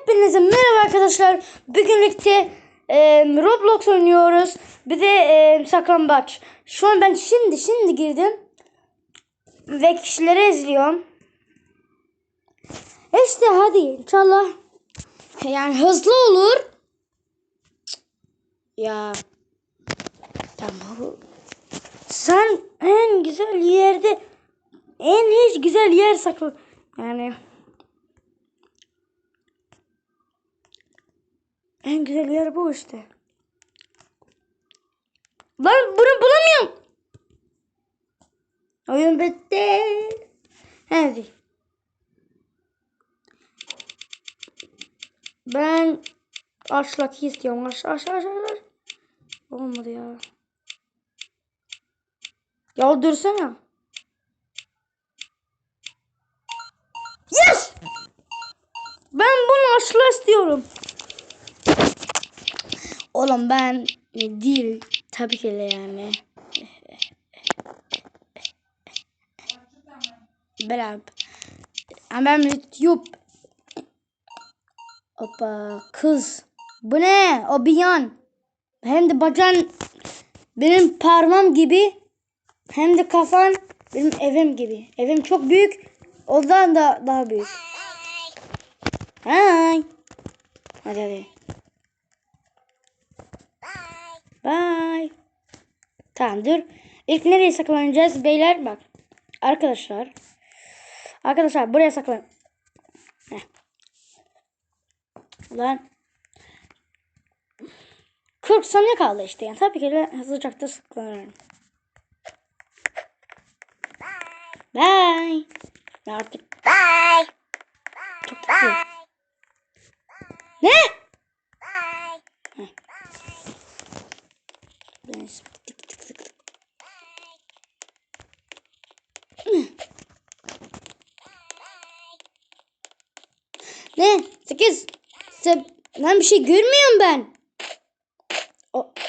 Hepinize merhaba arkadaşlar. Bugünlükte e, Roblox oynuyoruz. Bir de e, saklambaç. Şu an ben şimdi şimdi girdim. Ve kişileri izliyorum. İşte hadi inşallah. Yani hızlı olur. Ya. Tamam. Sen en güzel yerde en hiç güzel yer sakla. Yani En güzel yer bu işte. Lan bunu bulamıyorum. Oyun bitti. Hadi. Ben aşlaki istiyorum. Aş aş aş aş. Olmadı ya. Ya dursana. Yes! Ben bunu aşla istiyorum. Oğlum ben değil tabii ki de yani. Beraber. Ama ben YouTube. Hoppa kız. Bu ne? O bir yan. Hem de bacağın benim parmağım gibi. Hem de kafan benim evim gibi. Evim çok büyük. Ondan da daha büyük. Hay. Hadi hadi. Bye. Tamam dur. İlk nereye saklanacağız beyler bak. Arkadaşlar. Arkadaşlar buraya saklan. Heh. Lan. 40 saniye kaldı işte. Yani tabii ki de hızlıca da saklanırım. Bye. Ya artık. Bye. Çok kötü. Ne? Heh. Ben şimdi tık tık tık tık. Ne? Sekiz. Ben bir şey görmüyorum ben.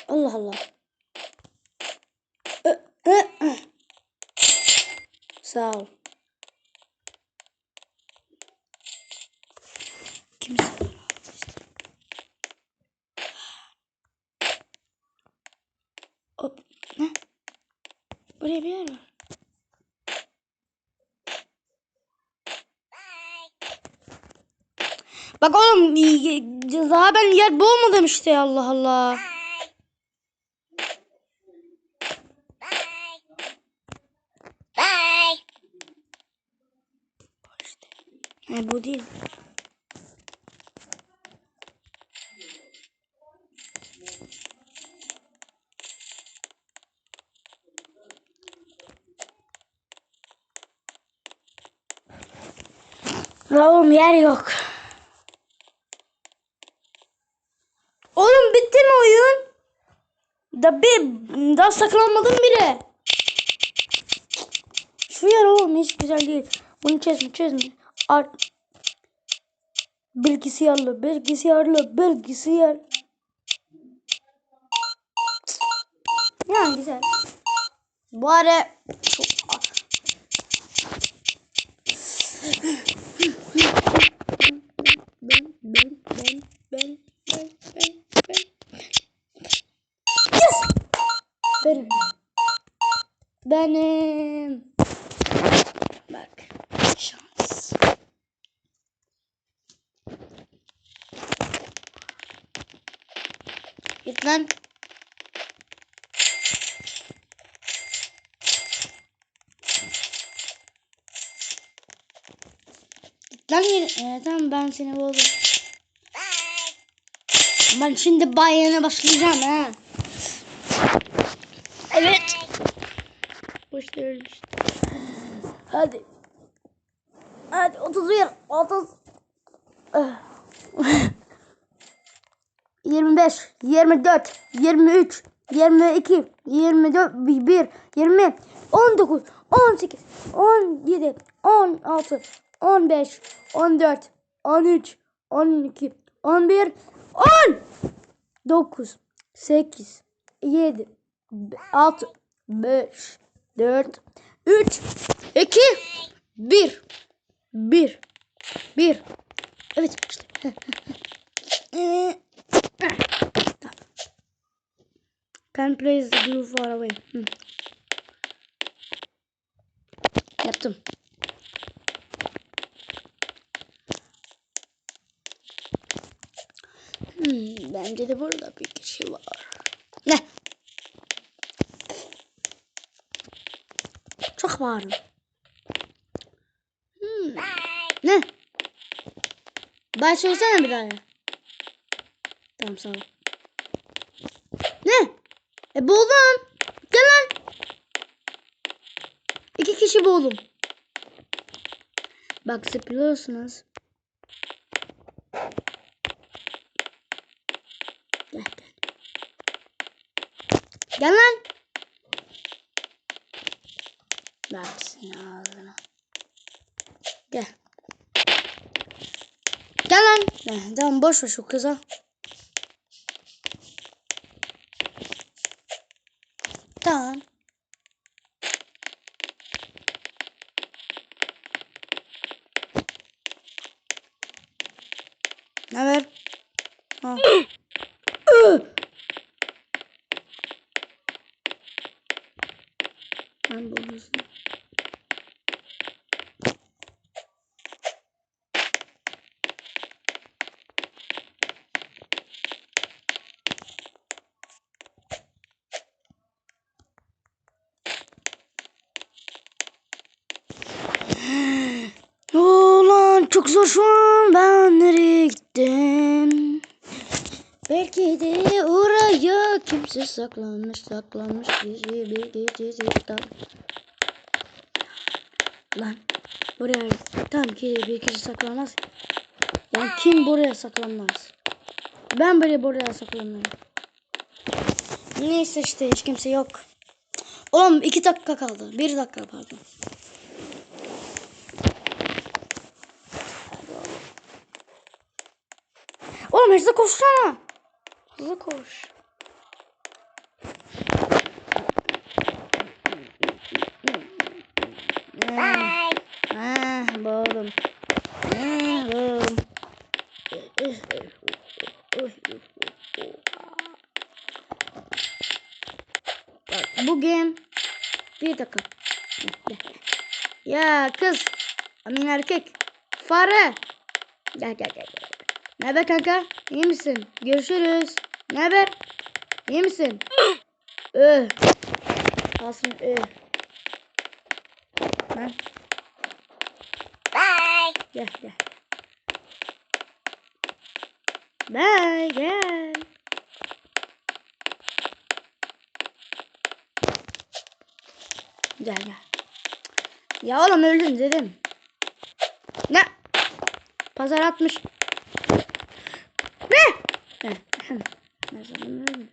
Allah Allah. Sağ ol. Buraya bir yer var. Bak oğlum daha ben yer bulmadım işte Allah Allah. He bu değil. Oğlum yer yok. Oğlum bitti mi oyun? Bir daha saklanmadım bile. Şu yer oğlum hiç güzel değil. Bunu çözme çözme. Art. Bilgisayarlı, bilgisayarlı, bilgisayar. Yani güzel. Bu ara çok... lan yere. Ee, tamam ben seni buldum. Ben şimdi bayana başlayacağım ha. Evet. Boş işte. Hadi. Hadi 31, 30. Ah. 25, 24, 23, 22, 24, 1, 20, 19, 18, 17, 16, 15, 14, 13, 12, 11, 10, 9, 8, 7, 6, 5, 4, 3, 2, 1, 1, 1, Evet işte. Can place the glue far away. Yaptım. Hmm, bence de burada bir kişi var. Ne? Çok bağırdım. Hmm. Ne? Bay söylesene bir ya. Tamam sağ ol. Ne? E buldum. Gel lan. İki kişi buldum. Bak zıplıyorsunuz. Gel lan. Seni ağzına. Gel. Gel lan. Eh, tamam boş ver şu kıza. Tamam. Ne haber? Ha. Ben bozuyorsun. Ulan çok zor şu an ben nereye gittim? Belki de oraya kimse saklanmış saklanmış bizi bir gecesi kal. Lan buraya tam ki bir kişi saklanmaz. Yani kim buraya saklanmaz? Ben böyle buraya saklanmam. Neyse işte hiç kimse yok. Oğlum iki dakika kaldı. Bir dakika pardon. Oğlum hızlı koşsana. Hızlı koş. Bye. Ah, boğuldum. Ah. Bak bugün bir dakika. Ya kız. Amin erkek. Fare. Gel gel gel. gel. Ne haber kanka? İyi misin? Görüşürüz. Ne haber? İyi misin? Öh. Kalsın öh. Lan Bye. gel gel. Bye gel. Gel gel. Ya oğlum öldün dedim. Ne? Pazar atmış. Ne? Ne? Zaman öldün?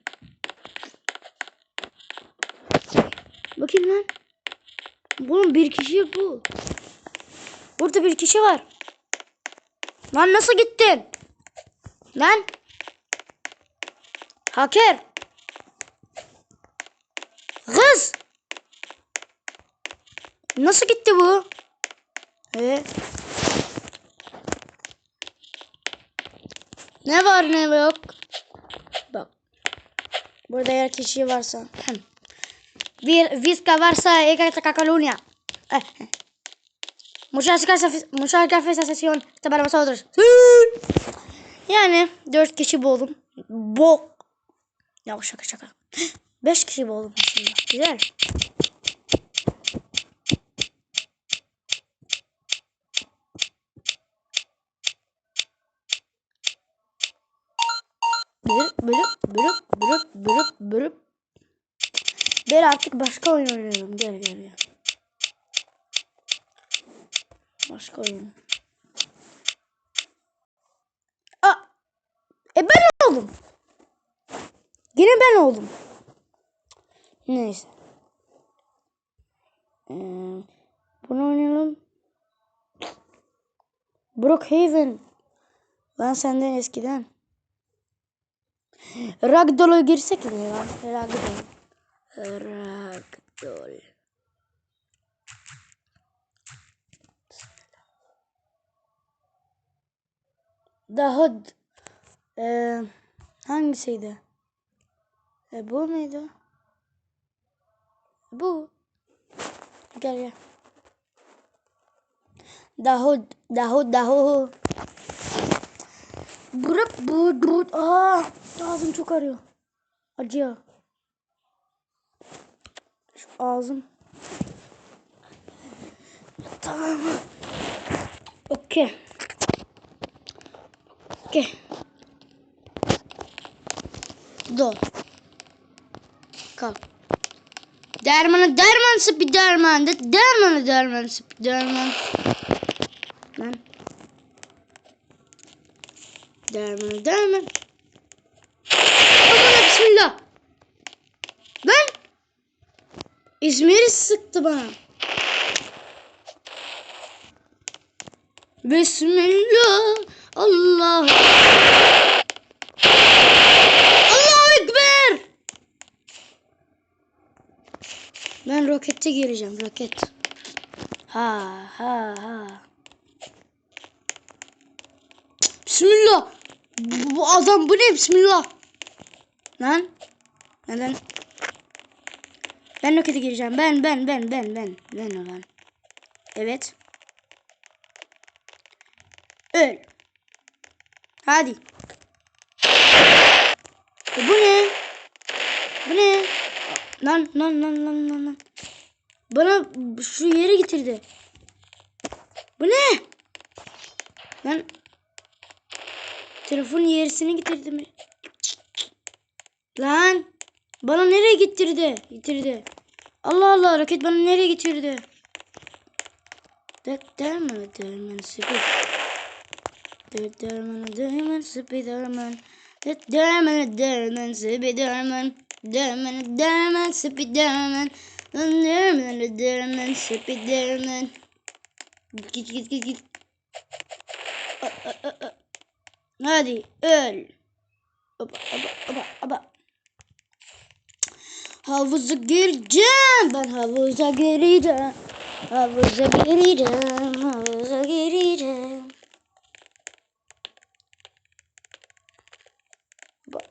Bakayım lan. Bunun bir kişi bu. Burada bir kişi var. Lan nasıl gittin? Lan. Haker. Kız. Nasıl gitti bu? Ee? Ne var ne yok? Burada eğer kişi varsa. Bir viska varsa eka Catalunya. Muchas gracias, muchas gracias sesión. Está para vosotros. Yani dört kişi buldum. Bo. Ya şaka şaka. Beş kişi buldum. Güzel. Bürüp bürüp bürüp bürüp bürüp bürüp. Gel artık başka oyun oynayalım. Gel gel gel. Başka oyun. Aa! E ben oldum. Yine ben oldum. Neyse. Ee, bunu oynayalım. Brookhaven. Ben senden eskiden. Ragdoll'a girsek mi ya? Ragdoll. Ragdoll. Dahud. Ee, hangisiydi? E, bu muydu? Bu. Gel gel. Dahud. Dahud. Dahud. Bırak bu. bu. Aa, ağzım çok arıyor. Acıyor. Şu ağzım. Tamam. Okey. Okey. Do. Kalk. Dermanı derman sıpı derman. De dermanı derman sıpı derman. Lan. Aman bismillah. Lan. İzmir'i sıktı bana. Bismillah. Allah. Allahu Ekber. Ben rokete gireceğim. Roket. Ha ha ha. Bismillah. Bu, adam bu ne? Bismillah. Lan. Neden? Ben rokete gireceğim. Ben ben ben ben ben. Ben olan. Evet. Öl. Hadi. E bu ne? Bu ne? Lan lan lan lan lan lan. Bana şu yere getirdi. Bu ne? Lan. Telefon yerisini getirdi mi? Lan. Bana nereye getirdi? Getirdi. Allah Allah roket bana nereye getirdi? Dek derman derman sıfır. Dek derman derman sıfır derman. Dek derman derman sıfır derman. Derman derman sıfır derman. Derman derman derman. Git git git git. A, a, a, a. Hadi öl. Oba oba oba oba. Havuza gireceğim. Ben havuza gireceğim. Havuza gireceğim. Havuza gireceğim. Hop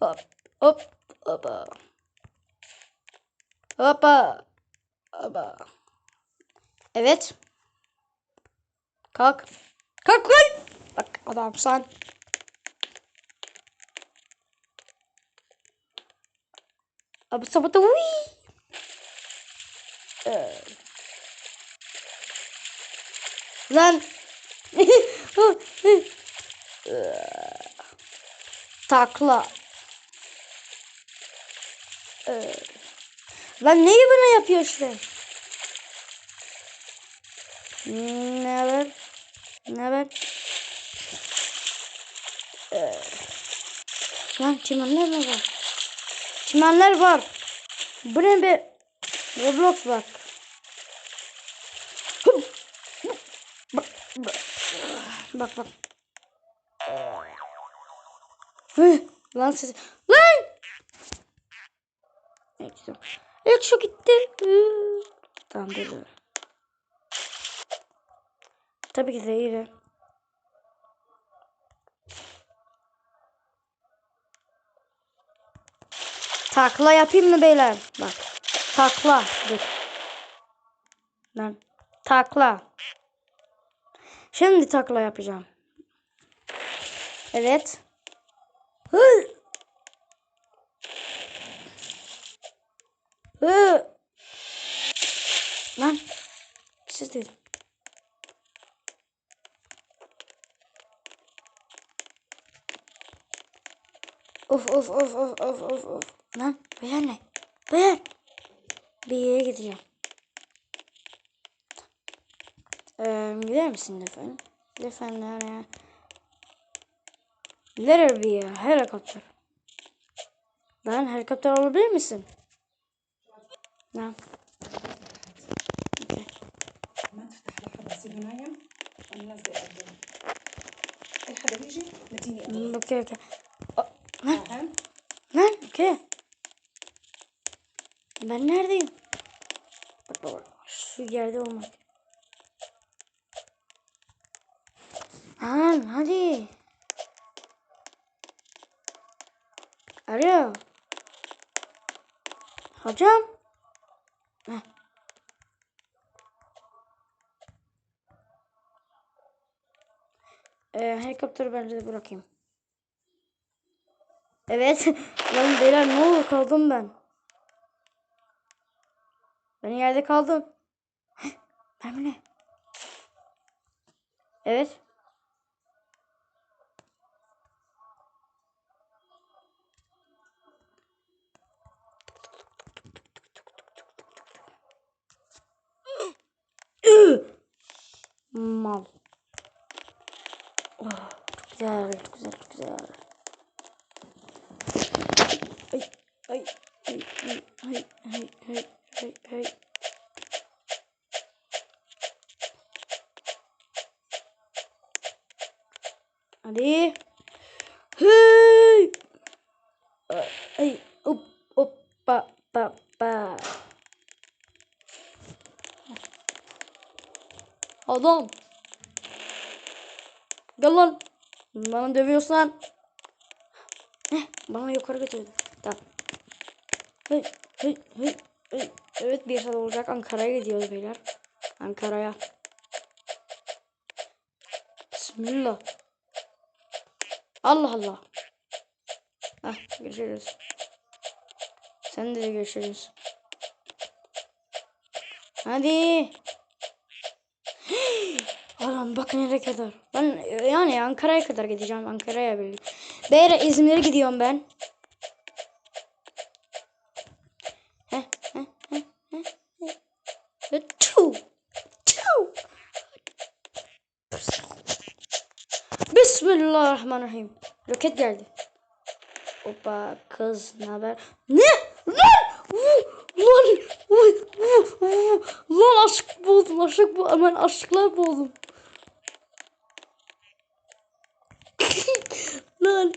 hop hop hoppa. Hoppa. Hoppa. Evet. Kalk. Kalk lan. Bak adam sen. Abi sabata uy. Ee. Lan. Takla. Ee. Lan neyi bana yapıyor işte? Ne haber? Ne haber? Ee. Lan çimenler mi var? Çimenler var. Bu ne be? Roblox var. Bak bak. Bak bak. Hı, lan siz. Lan! Ekşi. Ekşi gitti. Tamam dur. Tabii ki de Takla yapayım mı beyler? Bak. Takla. Dur. Lan. Takla. Şimdi takla yapacağım. Evet. Hı. Hı. Lan. Siz dedim. Of of of of of of of. Lan beğenme. Beğen. Bir yere gideceğim. Um, gider misin lütfen? Lütfen nereye? Let her be a helicopter. Lan helikopter olabilir misin? نعم ما تفتح لحد سيب هنايا الناس بدي اقدم اي حدا بيجي مديني أوكي أوكي ben neredeyim? Bak bak bak. Şu yerde olmadı. Lan hadi. Alo. Hocam. Heh. Ee, helikopteri bence de bırakayım. Evet. Lan beyler ne olur kaldım ben. Ben yerde kaldım. Mermi ne? Evet. Adam. Gel lan. Bana dövüyorsan. Heh, bana yukarı götürdü. Tamam. Hey, hey, hey, hey. Evet bir saat olacak. Ankara'ya gidiyoruz beyler. Ankara'ya. Bismillah. Allah Allah. Hah görüşürüz. Sen de görüşürüz. Hadi. Allah'ım bak nereye kadar. Ben yani Ankara'ya kadar gideceğim. Ankara'ya böyle. Beyre İzmir'e gidiyorum ben. Bismillahirrahmanirrahim. Roket geldi. Opa kız ne haber? Ne? Lan! Lan! Lan! Aşk buldum aşık bu hemen aşklar buldum. Lan.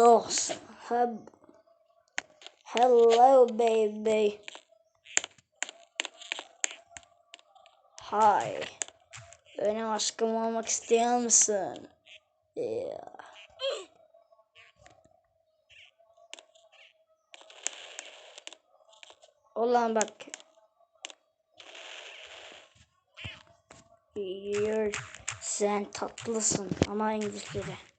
Hab- Hello baby. Hi. Benim aşkım olmak istiyor musun? Yeah. Ulan bak. You're, sen tatlısın ama İngilizce'de.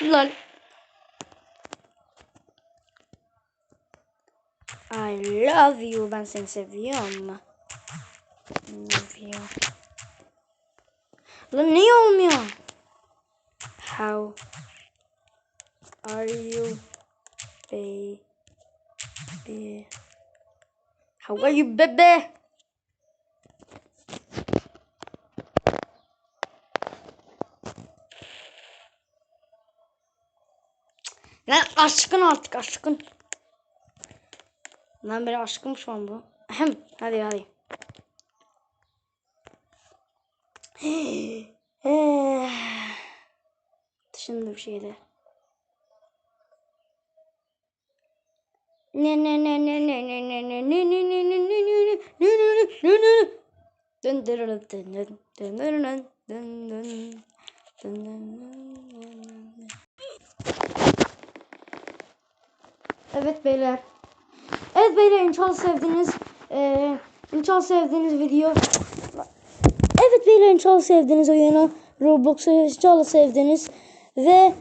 Lan. I love you. Ben seni seviyorum. Love you. Lan niye? How are you baby? How are you baby? Lan aşkın artık aşkın. Lan benim aşkım şu an bu. Ahem. Hadi hadi. Eh. Dışında bir şeydi. Ne ne ne ne ne ne ne ne ne ne ne ne ne ne ne ne ne ne ne Dın dın dın dın dın dın dın dın dın dın dın dın. Evet beyler. Evet beyler inşallah sevdiniz. Ee, inşallah sevdiğiniz video. Evet beyler inşallah sevdiğiniz oyunu. Roblox'u inşallah sevdiniz. Ve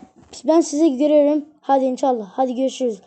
ben sizi görüyorum. Hadi inşallah. Hadi görüşürüz.